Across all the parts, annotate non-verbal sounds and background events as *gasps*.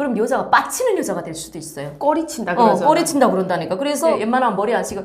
그럼 여자가 빠치는 여자가 될 수도 있어요. 꼬리 친다 어, 그러죠. 꼬리 친다 그런다니까. 그래서 네. 웬만하면 머리 안 치고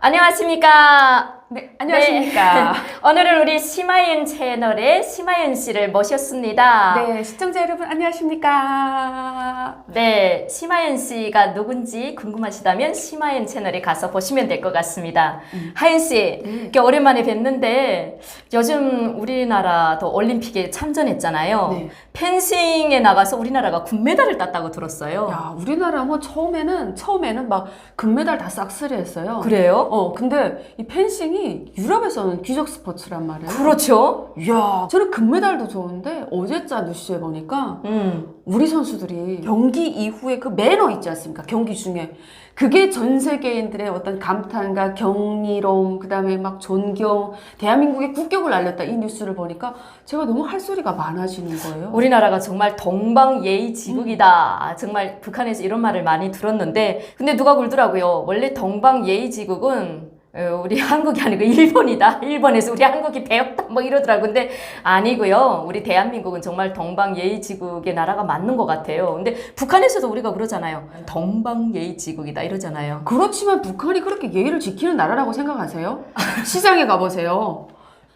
안녕하십니까. 네, 안녕하십니까. *laughs* 오늘은 우리 심하윤 채널의 심하윤 씨를 모셨습니다. 네, 시청자 여러분 안녕하십니까. 네, 심하연 씨가 누군지 궁금하시다면 심하연 채널에 가서 보시면 될 것 같습니다. 하연 씨, 이렇게 오랜만에 뵀는데 요즘 우리나라도 올림픽에 참전했잖아요. 네. 펜싱에 나가서 우리나라가 금메달을 땄다고 들었어요. 야, 우리나라 뭐 처음에는 처음에는 막 금메달 다 싹쓸이 했어요. 그래요? 어, 근데 이 펜싱이 유럽에서는 귀족 스포츠란 말이에요. 그렇죠. 이야, 저는 금메달도 좋은데 어제자 뉴스에 보니까 음. 우리 선수들이 경기 이후에 그 매너 있지 않습니까? 경기 중에. 그게 전 세계인들의 어떤 감탄과 경이로움, 그 다음에 막 존경, 대한민국의 국격을 알렸다. 이 뉴스를 보니까 제가 너무 할 소리가 많아지는 거예요. 우리나라가 정말 동방 예의 지국이다. 정말 북한에서 이런 말을 많이 들었는데, 근데 누가 그러더라고요. 원래 동방 예의 지국은 어, 우리 *laughs* 한국이 아니고 일본이다. 일본에서 우리 한국이 배웠다. 뭐 이러더라고요. 근데 아니고요. 우리 대한민국은 정말 동방예의지국의 나라가 맞는 것 같아요. 근데 북한에서도 우리가 그러잖아요. 동방예의지국이다. 이러잖아요. 그렇지만 북한이 그렇게 예의를 지키는 나라라고 생각하세요? 시장에 가보세요.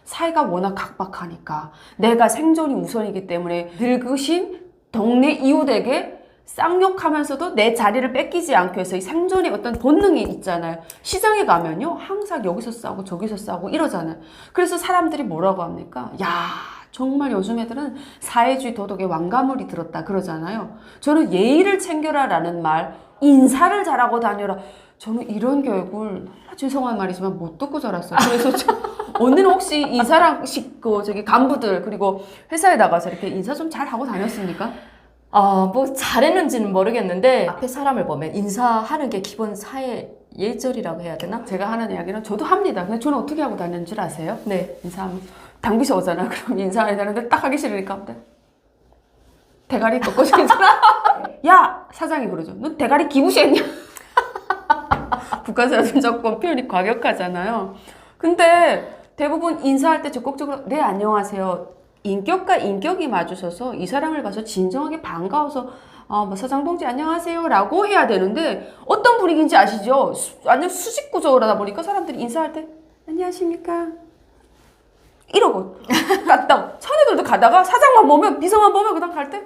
사회가 워낙 각박하니까 내가 생존이 우선이기 때문에 늙으신 동네 이웃에게 쌍욕하면서도 내 자리를 뺏기지 않기 위해서 이 생존의 어떤 본능이 있잖아요. 시장에 가면요. 항상 여기서 싸고 저기서 싸고 이러잖아요. 그래서 사람들이 뭐라고 합니까? 야, 정말 요즘 애들은 사회주의 도덕에 왕가물이 들었다 그러잖아요. 저는 예의를 챙겨라라는 말, 인사를 잘하고 다녀라. 저는 이런 교육을 죄송한 말이지만 못 듣고 자랐어요. 그래서 저, *laughs* 언니는 혹시 인사랑 식고 저기 간부들 그리고 회사에 나가서 이렇게 인사 좀 잘 하고 다녔습니까? 아, 뭐 잘했는지는 모르겠는데, 앞에 사람을 보면 인사하는 게 기본 사회 예절이라고 해야 되나? 제가 하는 이야기는 저도 합니다. 근데 저는 어떻게 하고 다니는 줄 아세요? 네. 인사하면 당비서 오잖아. *laughs* 그럼 인사해야 되는데 딱 하기 싫으니까 근데 대가리 꺾어서 인사라. *laughs* 야 사장이 그러죠. 너 대가리 기부시했냐? *laughs* 북한 사람들 조금 표현이 과격하잖아요. 근데 대부분 인사할 때 적극적으로 네 안녕하세요. 인격과 인격이 마주쳐서 이 사람을 봐서 진정하게 반가워서 아, 뭐 사장 동지 안녕하세요 라고 해야 되는데 어떤 분위기인지 아시죠? 수- 완전 수직 구조라다 보니까 사람들이 인사할 때 안녕하십니까 이러고 *laughs* 갔다 선애들도 가다가 사장만 보면 비서만 보면 그다음 갈 때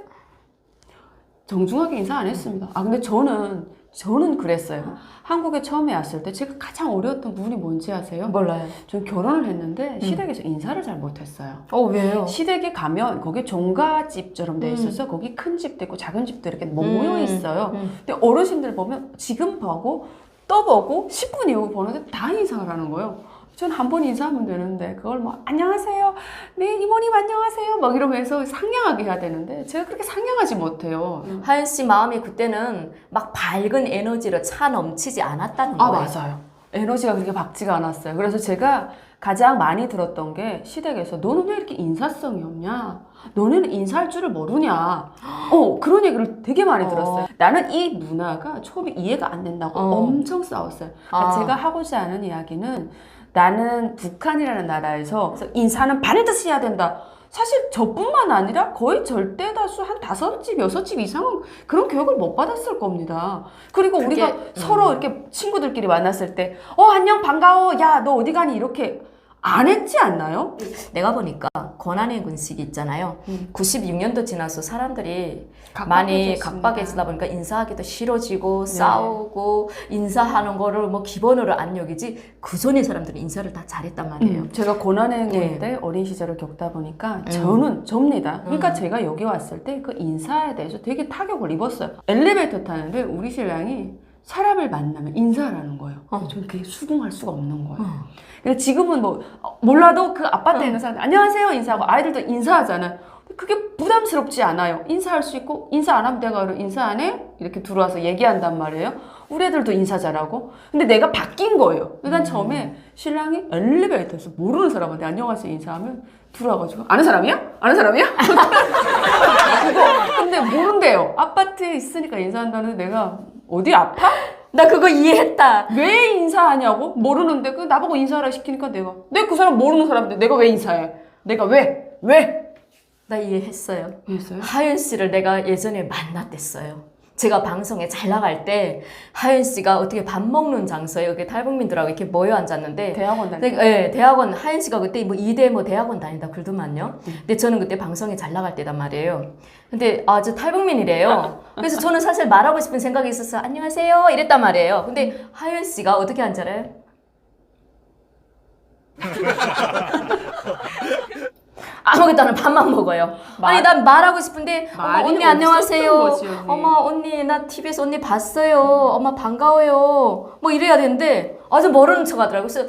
정중하게 인사 안 했습니다. 아 근데 저는 저는 그랬어요. 한국에 처음에 왔을 때 제가 가장 어려웠던 부분이 뭔지 아세요? 몰라요. 전 결혼을 했는데 시댁에서 인사를 잘 못했어요. 어, 왜요? 시댁에 가면 거기 종가집처럼 돼 있어서 거기 큰 집도 있고 작은 집도 이렇게 모여 음. 있어요. 음. 근데 어르신들 보면 지금 보고 또 보고 10분 이후 보는데 다 인사를 하는 거예요. 전 한 번 인사하면 되는데 그걸 뭐 안녕하세요, 네 이모님 안녕하세요 막 이러면서 상냥하게 해야 되는데 제가 그렇게 상냥하지 못해요. 하연 씨 마음이 그때는 막 밝은 에너지로 차 넘치지 않았다는 아 거예요. 맞아요. 에너지가 그렇게 박지가 않았어요. 그래서 제가 가장 많이 들었던 게 시댁에서 너는 왜 이렇게 인사성이 없냐? 너네는 인사할 줄을 모르냐? *gasps* 어 그런 얘기를 되게 많이 어. 들었어요. 나는 이 문화가 처음에 이해가 안 된다고 어. 엄청 싸웠어요. 아. 제가 하고자 하는 이야기는 나는 북한이라는 나라에서 인사는 반드시 해야 된다. 사실 저뿐만 아니라 거의 절대 다수 한 다섯 집, 여섯 집 이상은 그런 교육을 못 받았을 겁니다. 그리고 그게, 우리가 음. 서로 이렇게 친구들끼리 만났을 때, 어, 안녕, 반가워. 야, 너 어디 가니? 이렇게 안 했지 않나요? 내가 보니까 권한의 군식이 있잖아요. 음. 96년도 지나서 사람들이 많이 각박해지다 보니까 인사하기도 싫어지고 네. 싸우고 인사하는 거를 뭐 기본으로 안 여기지 그 전에 사람들은 인사를 다 잘했단 말이에요. 음, 제가 고난의 네. 행군 때 어린 시절을 겪다 보니까 음. 저는 접니다. 그러니까 음. 제가 여기 왔을 때 그 인사에 대해서 되게 타격을 입었어요. 엘리베이터 타는데 우리 신랑이 사람을 만나면 인사하라는 거예요. 어. 저는 그게 수긍할 수가 없는 거예요. 어. 근데 지금은 뭐 어, 몰라도 그 아파트에 어. 있는 사람들 안녕하세요 인사하고 아이들도 인사하잖아요. 그게 부담스럽지 않아요. 인사할 수 있고 인사 안 하면 내가 그럼 인사 안 해? 이렇게 들어와서 얘기한단 말이에요. 우리 애들도 인사 잘하고. 근데 내가 바뀐 거예요. 그러니까 처음에 신랑이 엘리베이터에서 모르는 사람한테 안녕하세요 인사하면 들어와가지고 아는 사람이야? 아는 사람이야? *laughs* 그거 근데 모른대요. 아파트에 있으니까 인사한다는데 내가 어디 아파? 나 그거 이해했다. 왜 인사하냐고? 모르는데 그 나보고 인사하라 시키니까 내가 내 그 사람 모르는 사람인데 내가 왜 인사해? 내가 왜? 왜? 나 이해했어요. 이해했어요? 하윤 씨를 내가 예전에 만났댔어요. 제가 방송에 잘 나갈 때 하윤 씨가 어떻게 밥 먹는 장소에 여기 탈북민들하고 이렇게 모여 앉았는데 대학원 다닐 근데, 예, 대학원 하윤 씨가 그때 뭐 이대 뭐 대학원 다니다 글도만요. 근데 저는 그때 방송에 잘 나갈 때단 말이에요. 근데 아 저 탈북민이래요. 그래서 저는 사실 말하고 싶은 생각이 있어서 안녕하세요 이랬단 말이에요. 근데 하윤 씨가 어떻게 앉아요? *laughs* 아무것도 안 하고 밥만 먹어요. 아니 말- 난 말하고 싶은데 어머 말이 언니 안녕하세요. 거지, 언니. 어머 언니 나 TBS 언니 봤어요. 엄마 반가워요. 뭐 이래야 되는데 아주 모르는 척 하더라고. 그래서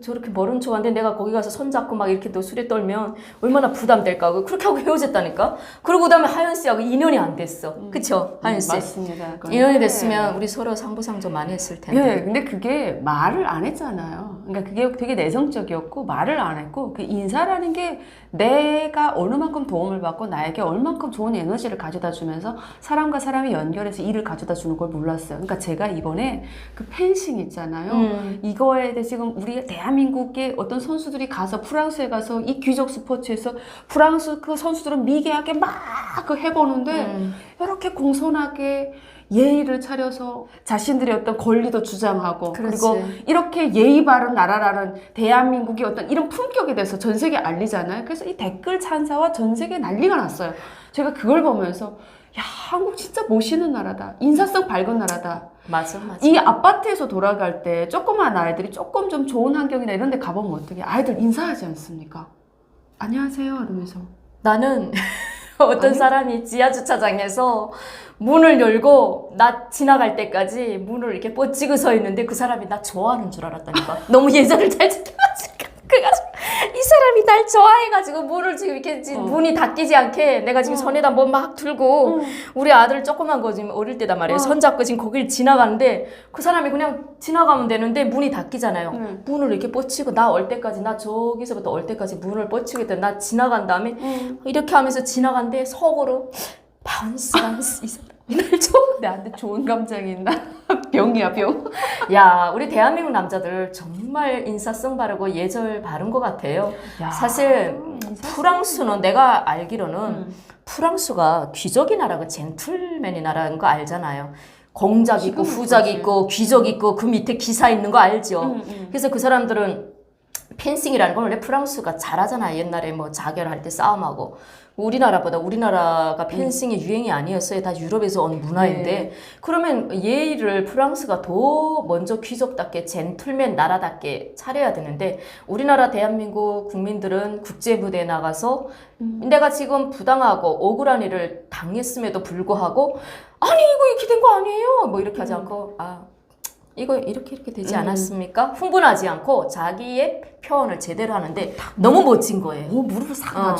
저렇게 모르는 척하는데 내가 거기 가서 손잡고 막 이렇게 또 술에 떨면 얼마나 부담될까. 그렇게 하고 헤어졌다니까. 그리고 그다음에 하연 씨하고 인연이 안 됐어. 그쵸 하연 씨. 맞습니다. 인연이 됐으면 우리 서로 상부상조 많이 했을 텐데. 네, 근데 그게 말을 안 했잖아요. 그러니까 그게 되게 내성적이었고 말을 안 했고 그 인사라는 게 내가 어느 만큼 도움을 받고 나에게 얼만큼 좋은 에너지를 가져다 주면서 사람과 사람이 연결해서 일을 가져다 주는 걸 몰랐어요. 그러니까 제가 이번에 그 펜싱 있잖아요. 음. 이거에 대해 지금 우리 대한민국의 어떤 선수들이 가서 프랑스에 가서 이 귀족 스포츠에서 프랑스 그 선수들은 미개하게 막 그 해보는데 음. 이렇게 공손하게 예의를 차려서 자신들의 어떤 권리도 주장하고 그 그렇지. 리고 이렇게 예의 바른 나라라는 대한민국의 어떤 이런 품격에 대해서 전 세계에 알리잖아요. 그래서 이 댓글 찬사와 전 세계에 난리가 났어요. 제가 그걸 보면서 야 한국 진짜 멋있는 나라다. 인사성 밝은 나라다. 맞아 맞아. 이 아파트에서 돌아갈 때 조그만 아이들이 조금 좀 좋은 환경이나 이런 데 가보면 어떻게 아이들 인사하지 않습니까? 안녕하세요 이러면서 나는 *laughs* 어떤 아니? 사람이 지하 주차장에서 문을 열고 나 지나갈 때까지 문을 이렇게 뻗치고 서 있는데 그 사람이 나 좋아하는 줄 알았다니까. *laughs* 너무 예절을 잘. 그래가지고 이 사람이 날 좋아해가지고 문을 지금 이렇게 지금 어. 문이 닫히지 않게 내가 지금 어. 손에다 뭐 막 들고 음. 우리 아들 조그만 거 지금 어릴 때단 말이에요. 어. 손 잡고 지금 거길 지나가는데 그 사람이 그냥 지나가면 되는데 문이 닫히잖아요. 음. 문을 이렇게 뻗치고 나 올 때까지 나 저기서부터 올 때까지 문을 뻗치고 있다. 나 지나간 다음에 음. 이렇게 하면서 지나간데 속으로 바운스 바운스 이 사람 이날 좋아. 나한테 좋은 감정이 있나? *laughs* 병이야 병. 야 우리 대한민국 남자들 정말 인사성 바르고 예절 바른 것 같아요. 야. 사실 프랑스는 내가 알기로는 음. 프랑스가 귀족이 나라고 젠틀맨이 나라는 거 알잖아요. 공작 있고 후작. 있고 귀족 있고 그 밑에 기사 있는 거 알죠. 음, 음. 그래서 그 사람들은 펜싱이라는 건 원래 프랑스가 잘하잖아요. 옛날에 뭐 자결할 때 싸움하고. 우리나라보다 우리나라가 펜싱이 유행이 아니었어요. 다 유럽에서 온 문화인데. 그러면 예의를 프랑스가 더 먼저 귀족답게 젠틀맨 나라답게 차려야 되는데 우리나라 대한민국 국민들은 국제 무대에 나가서 내가 지금 부당하고 억울한 일을 당했음에도 불구하고 아니 이거 이렇게 된 거 아니에요. 뭐 이렇게 하지 않고 아 이거 이렇게 이렇게 되지 음. 않았습니까? 흥분하지 않고 자기의 표현을 제대로 하는데 너무 멋진 거예요. 오 무릎을 싹 어.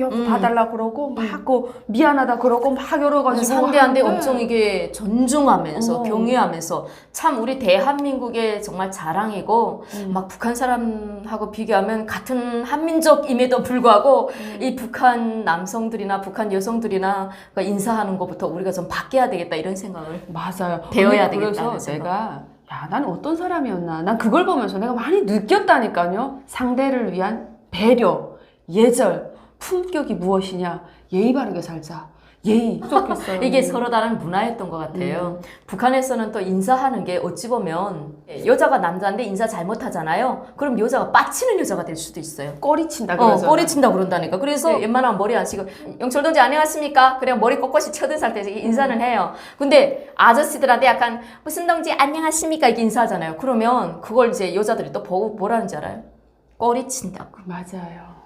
여보 음. 봐달라 그러고 막그 미안하다 그러고 막 여러 가지고 상대한테 하는데 엄청 이게 존중하면서 어. 경외하면서 참 우리 대한민국의 정말 자랑이고 음. 막 북한 사람하고 비교하면 같은 한민족임에도 불구하고 음. 이 북한 남성들이나 북한 여성들이나 그 인사하는 것부터 우리가 좀 바뀌어야 되겠다 이런 생각을 맞아요. 배워야 되겠다는 생각. 내가 야, 나는 어떤 사람이었나? 난 그걸 보면서 내가 많이 느꼈다니까요. 상대를 위한 배려, 예절, 품격이 무엇이냐? 예의 바르게 살자. 예의 부족했어요. 이게 서로 다른 문화였던 것 같아요. 북한에서는 또 인사하는 게 어찌 보면 여자가 남자인데 인사 잘못하잖아요. 그럼 여자가 빠치는 여자가 될 수도 있어요. 꼬리 친다 어, 그러죠. 꼬리 친다 그런다니까. 그래서 네. 웬만하면 머리 안 치고 영철 동지 안녕하십니까? 그냥 머리 꼿꼿이 쳐든 상태에서 인사는 해요. 근데 아저씨들한테 약간 무슨 동지 안녕하십니까? 이렇게 인사하잖아요. 그러면 그걸 이제 여자들이 또 보고 뭐라는지 알아요? 꼬리 친다고. 맞아요.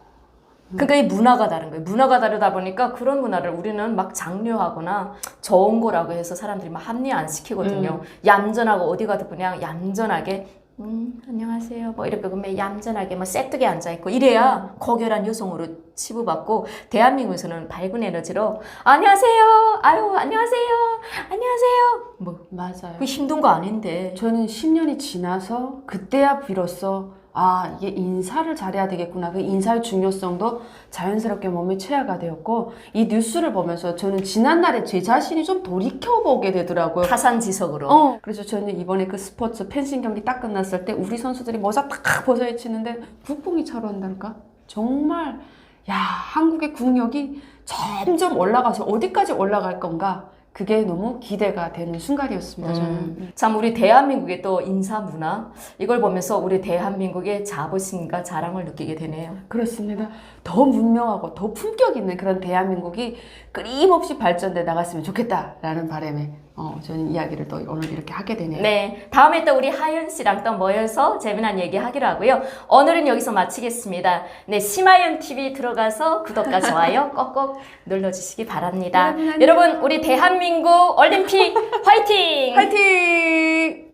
그러니까 이 문화가 다른 거예요. 문화가 다르다 보니까 그런 문화를 우리는 막 장려하거나 좋은 거라고 해서 사람들이 막 합리 안 시키거든요. 얌전하고 어디 가도 그냥 얌전하게 음, 안녕하세요. 뭐 이렇게 그러면 얌전하게 뭐 세트게 앉아 있고 이래야 고결한 여성으로 치부받고 대한민국에서는 밝은 에너지로 안녕하세요. 아유, 안녕하세요. 안녕하세요. 뭐 맞아요. 그 힘든 거 아닌데. 저는 10년이 지나서 그때야 비로소 아, 이게 인사를 잘해야 되겠구나. 그 인사의 중요성도 자연스럽게 몸에 체화가 되었고, 이 뉴스를 보면서 저는 지난날에 제 자신이 좀 돌이켜보게 되더라고요. 타산지석으로. 어, 그래서 저는 이번에 그 스포츠 펜싱 경기 딱 끝났을 때 우리 선수들이 모자 딱 벗어야 치는데 북풍이 차로 한달까? 정말, 야, 한국의 국력이 점점 올라가서 어디까지 올라갈 건가? 그게 너무 기대가 되는 순간이었습니다, 저는. 음, 참 우리 대한민국의 또 인사 문화 이걸 보면서 우리 대한민국의 자부심과 자랑을 느끼게 되네요. 그렇습니다. 더 문명하고 더 품격 있는 그런 대한민국이 끊임없이 발전돼 나갔으면 좋겠다라는 바람에 어, 저는 이야기를 또 오늘 이렇게 하게 되네요. 네, 다음에 또 우리 하윤 씨랑 또 모여서 재미난 얘기 하기로 하고요. 오늘은 여기서 마치겠습니다. 네, 심하윤 TV 들어가서 구독과 좋아요 *laughs* 꼭꼭 눌러주시기 바랍니다. 여러분, 우리 대한민국 올림픽 화이팅! 화이팅!